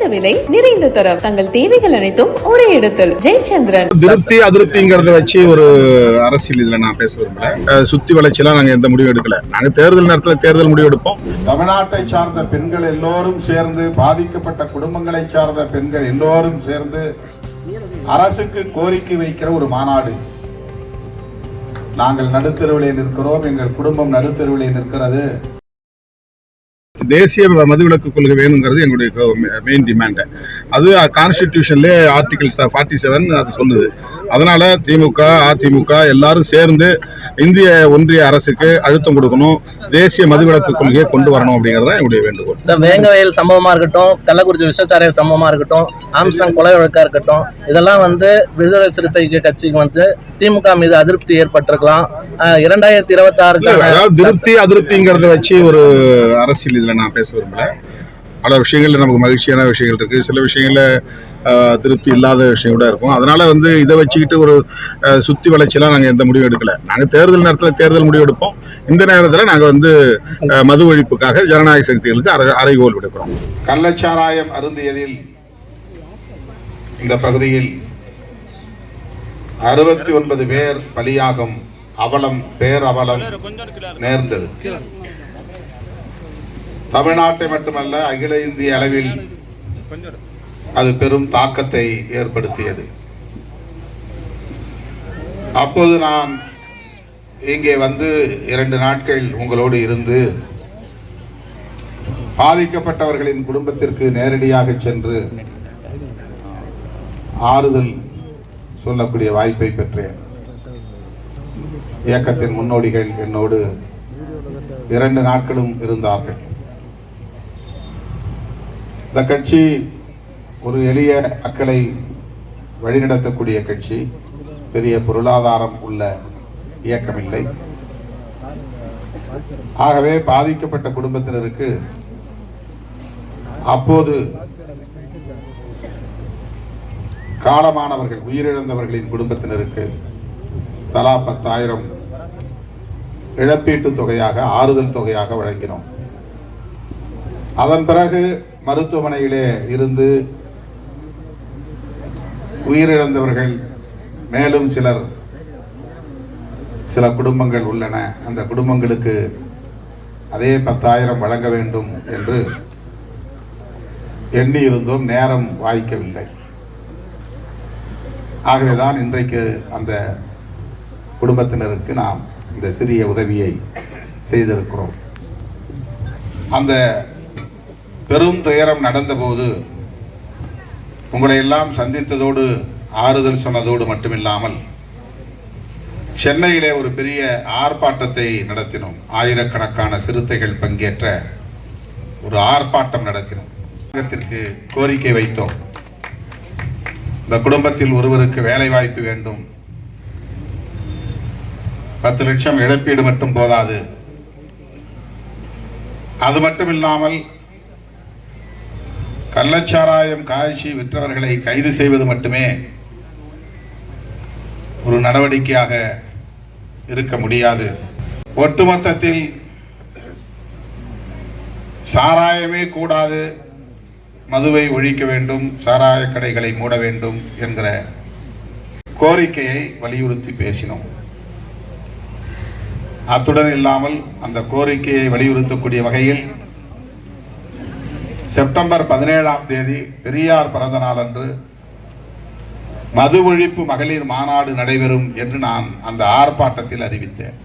குறைந்த விலை நிறைந்த தரம். தங்கள் தேவைகள் அனைத்தும் ஒரே இடத்தில். ஜெயச்சந்திரன். திருப்தி அதிருப்திங்கிறத வச்சு ஒரு அரசியல் இதுல நான் பேச விரும்பல. அஹ் சுத்தி வளர்ச்சியெல்லாம் நாங்க எந்த முடிவும் எடுக்கல. நாங்க தேர்தல் நேரத்துல தேர்தல் முடிவு எடுப்போம். தமிழ்நாட்டை சார்ந்த பெண்கள் எல்லோரும் சேர்ந்து பாதிக்கப்பட்ட குடும்பங்களை சார்ந்த பெண்கள் எல்லோரும் சேர்ந்து அரசுக்கு கோரிக்கை வைக்கிற ஒரு மாநாடு. நாங்கள் நடுத்தருவிலே நிற்கிறோம். எங்கள் குடும்பம் நடுத்தருவிலே நிற்கிறது. தேசிய மதுவிலக்கு கொள்கை வேணுங்கிறது எங்களுடைய மெயின் டிமாண்டு அது கான்ஸ்டிடியூஷன்லே ஆர்டிகிள் ஃபார்ட்டி செவன் அது சொல்லுது அதனால் திமுக அதிமுக எல்லாரும் சேர்ந்து இந்திய ஒன்றிய அரசுக்கு அழுத்தம் கொடுக்கணும். தேசிய மதுவிலக்கு கொள்கையை கொண்டு வரணும் அப்படிங்கிறது தான் என்னுடைய வேண்டுகோள். சார் வேங்கவயல் சம்பவமாக இருக்கட்டும் கள்ளக்குறிச்சி விசச்சாரிய சம்பவமாக இருக்கட்டும் ஆம்ஸ்டாங் கொலை வழக்காக இருக்கட்டும் இதெல்லாம் வந்து விடுதலை சிறுத்தை கட்சிக்கு வந்து திமுக மீது அதிருப்தி ஏற்பட்டிருக்கலாம். இரண்டாயிரத்தி இருபத்தி ஆறுக்கு திருப்தி அதிருப்திங்கிறத வச்சு ஒரு அரசியல் இதுல நான் பேச விரும்பல. பல விஷயங்கள்ல நமக்கு மகிழ்ச்சியான விஷயங்கள் இருக்கு. சில விஷயங்கள்ல திருப்தி இல்லாத விஷயம் கூட இருக்கும். அதனால வந்து இதை வச்சுக்கிட்டு ஒரு ஆஹ், சுத்தி வளர்ச்சியெல்லாம் நாங்க எந்த முடிவும் எடுக்கல. நாங்க தேர்தல் நேரத்துல தேர்தல் முடிவு எடுப்போம். இந்த நேரத்துல நாங்க வந்து மது ஒழிப்புக்காக ஜனநாயக சக்திகளுக்கு அறை அறைகோல் விடுக்கிறோம் கள்ளச்சாராயம் அருந்தியதில் இந்த பகுதியில் அறுபத்தி ஒன்பது பேர் பலியாகும் அவலம் பேரவலம் நேர்ந்தது. தமிழ்நாட்டை மட்டுமல்ல அகில இந்திய அளவில் அது பெரும் தாக்கத்தை ஏற்படுத்தியது. அப்போது நான் இங்கே வந்து இரண்டு நாட்கள் உங்களோடு இருந்து பாதிக்கப்பட்டவர்களின் குடும்பத்திற்கு நேரடியாக சென்று ஆறுதல் சொல்லக்கூடிய வாய்ப்பை பெற்றேன். இயக்கத்தின் முன்னோடிகள் என்னோடு இரண்டு நாட்களும் இருந்தார்கள். இந்த கட்சி ஒரு எளிய மக்களை வழிநடத்தக்கூடிய கட்சி. பெரிய பொருளாதாரம் உள்ள இயக்கமில்லை. ஆகவே பாதிக்கப்பட்ட குடும்பத்தினருக்கு அப்போது காலமானவர்கள் உயிரிழந்தவர்களின் குடும்பத்தினருக்கு தலா பத்தாயிரம் இழப்பீட்டுத் தொகையாக ஆறுதல் தொகையாக வழங்கினோம். அதன் பிறகு மருத்துவமனையிலே இருந்து உயிரிழந்தவர்கள் மேலும் சிலர் சில குடும்பங்கள் உள்ளன. அந்த குடும்பங்களுக்கு அதே பத்தாயிரம் வழங்க வேண்டும் என்று எண்ணியிருந்தோம். நேரம் வாய்க்கவில்லை. ஆகவேதான் இன்றைக்கு அந்த குடும்பத்தினருக்கு நாம் இந்த சிறிய உதவியை செய்திருக்கிறோம். அந்த பெரும் துயரம் நடந்தபோது உங்களை எல்லாம் சந்தித்ததோடு ஆறுதல் சொன்னதோடு மட்டுமில்லாமல் சென்னையிலே ஒரு பெரிய ஆர்ப்பாட்டத்தை நடத்தினோம். ஆயிரக்கணக்கான சிறுத்தைகள் பங்கேற்ற ஒரு ஆர்ப்பாட்டம் நடத்தினோம். கோரிக்கை வைத்தோம். இந்த குடும்பத்தில் ஒருவருக்கு வேலை வாய்ப்பு வேண்டும். பத்து லட்சம் இழப்பீடு மட்டும் போதாது. அது மட்டும் இல்லாமல் கள்ளச்சாராயம் காய்ச்சி விற்றவர்களை கைது செய்வது மட்டுமே ஒரு நடவடிக்கையாக இருக்க முடியாது. ஒட்டுமொத்தத்தில் சாராயமே கூடாது. மதுவை ஒழிக்க வேண்டும் சாராய கடைகளை மூட வேண்டும் என்கிற கோரிக்கையை வலியுறுத்தி பேசினோம். அத்துடன் இல்லாமல் அந்த கோரிக்கையை வலியுறுத்தக்கூடிய வகையில் செப்டம்பர் பதினேழாம் தேதி பெரியார் பிறந்த நாள் அன்று மது ஒழிப்பு மகளிர் மாநாடு நடைபெறும் என்று நான் அந்த ஆர்ப்பாட்டத்தில் அறிவித்தேன்.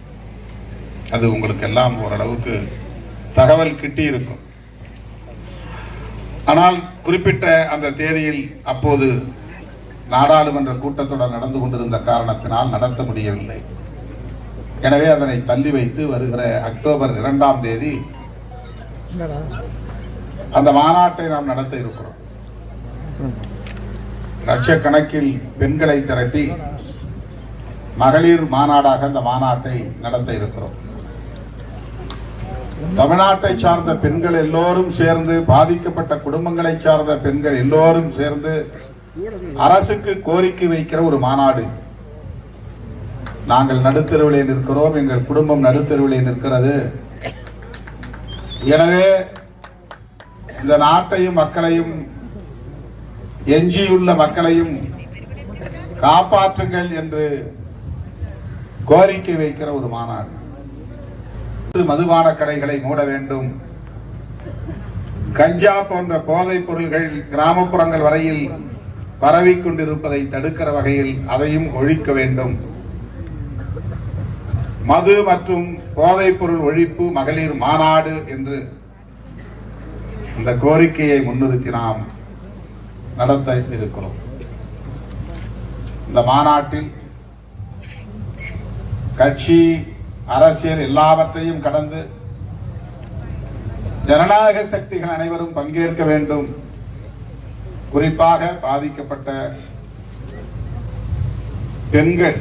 அது உங்களுக்கு எல்லாம் ஓரளவுக்கு தகவல் கிட்டி இருக்கும் ஆனால் குறிப்பிட்ட அந்த தேதியில் அப்போது நாடாளுமன்ற கூட்டத்தொடர் நடந்து கொண்டிருந்த காரணத்தினால் நடத்த முடியவில்லை. எனவே அதனை தள்ளி வைத்து வருகிற அக்டோபர் இரண்டாம் தேதி அந்த மாநாட்டை நாம் நடத்த இருக்கிறோம். லட்சக்கணக்கில் பெண்களை திரட்டி மகளிர் மாநாடாக அந்த மாநாட்டை நடத்த இருக்கிறோம். தமிழ்நாட்டை சார்ந்த பெண்கள் எல்லோரும் சேர்ந்து பாதிக்கப்பட்ட குடும்பங்களை சார்ந்த பெண்கள் எல்லோரும் சேர்ந்து அரசுக்கு கோரிக்கை வைக்கிற ஒரு மாநாடு. நாங்கள் நடுத்தருவிலே நிற்கிறோம் எங்கள் குடும்பம் நடுத்தருவிலே நிற்கிறது. எனவே இந்த நாட்டையும் மக்களையும் எஞ்சியுள்ள மக்களையும் காப்பாற்றுங்கள் என்று கோரிக்கை வைக்கிற ஒரு மாநாடு. மதுபான கடைகளை மூட வேண்டும். கஞ்சா போன்ற போதைப் பொருள்கள் கிராமப்புறங்கள் வரையில் பரவிக்கொண்டிருப்பதை தடுக்கிற வகையில் அதையும் ஒழிக்க வேண்டும். மது மற்றும் போதைப் பொருள் ஒழிப்பு மகளிர் மாநாடு என்று இந்த கோரிக்கையை முன்னிறுத்தி நாம் நடத்த இருக்கிறோம். இந்த மாநாட்டில் கட்சி அரசியல் எல்லாவற்றையும் கடந்து ஜனநாயக சக்திகள் அனைவரும் பங்கேற்க வேண்டும். குறிப்பாக பாதிக்கப்பட்ட பெண்கள்.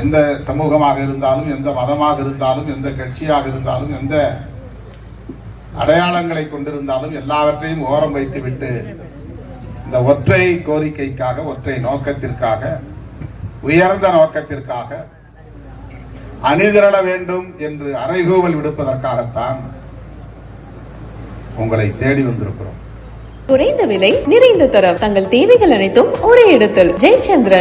எந்த சமூகமாக இருந்தாலும் எந்த மதமாக இருந்தாலும் எந்த கட்சியாக இருந்தாலும் எந்த அடையாளங்களை கொண்டிருந்தாலும் எல்லாவற்றையும் ஓரம் வைத்துவிட்டு இந்த ஒற்றை கோரிக்கைக்காக ஒற்றை நோக்கத்திற்காக உயர்ந்த நோக்கத்திற்காக அணிதிரள வேண்டும் என்று அறைகூவல் விடுப்பதற்காகத்தான் உங்களை தேடி வந்திருக்கிறோம். குறைந்த விலை நிறைந்த தரம். தங்கள் தேவைகள் அனைத்தும் ஒரே இடத்தில். ஜெயச்சந்திரன்.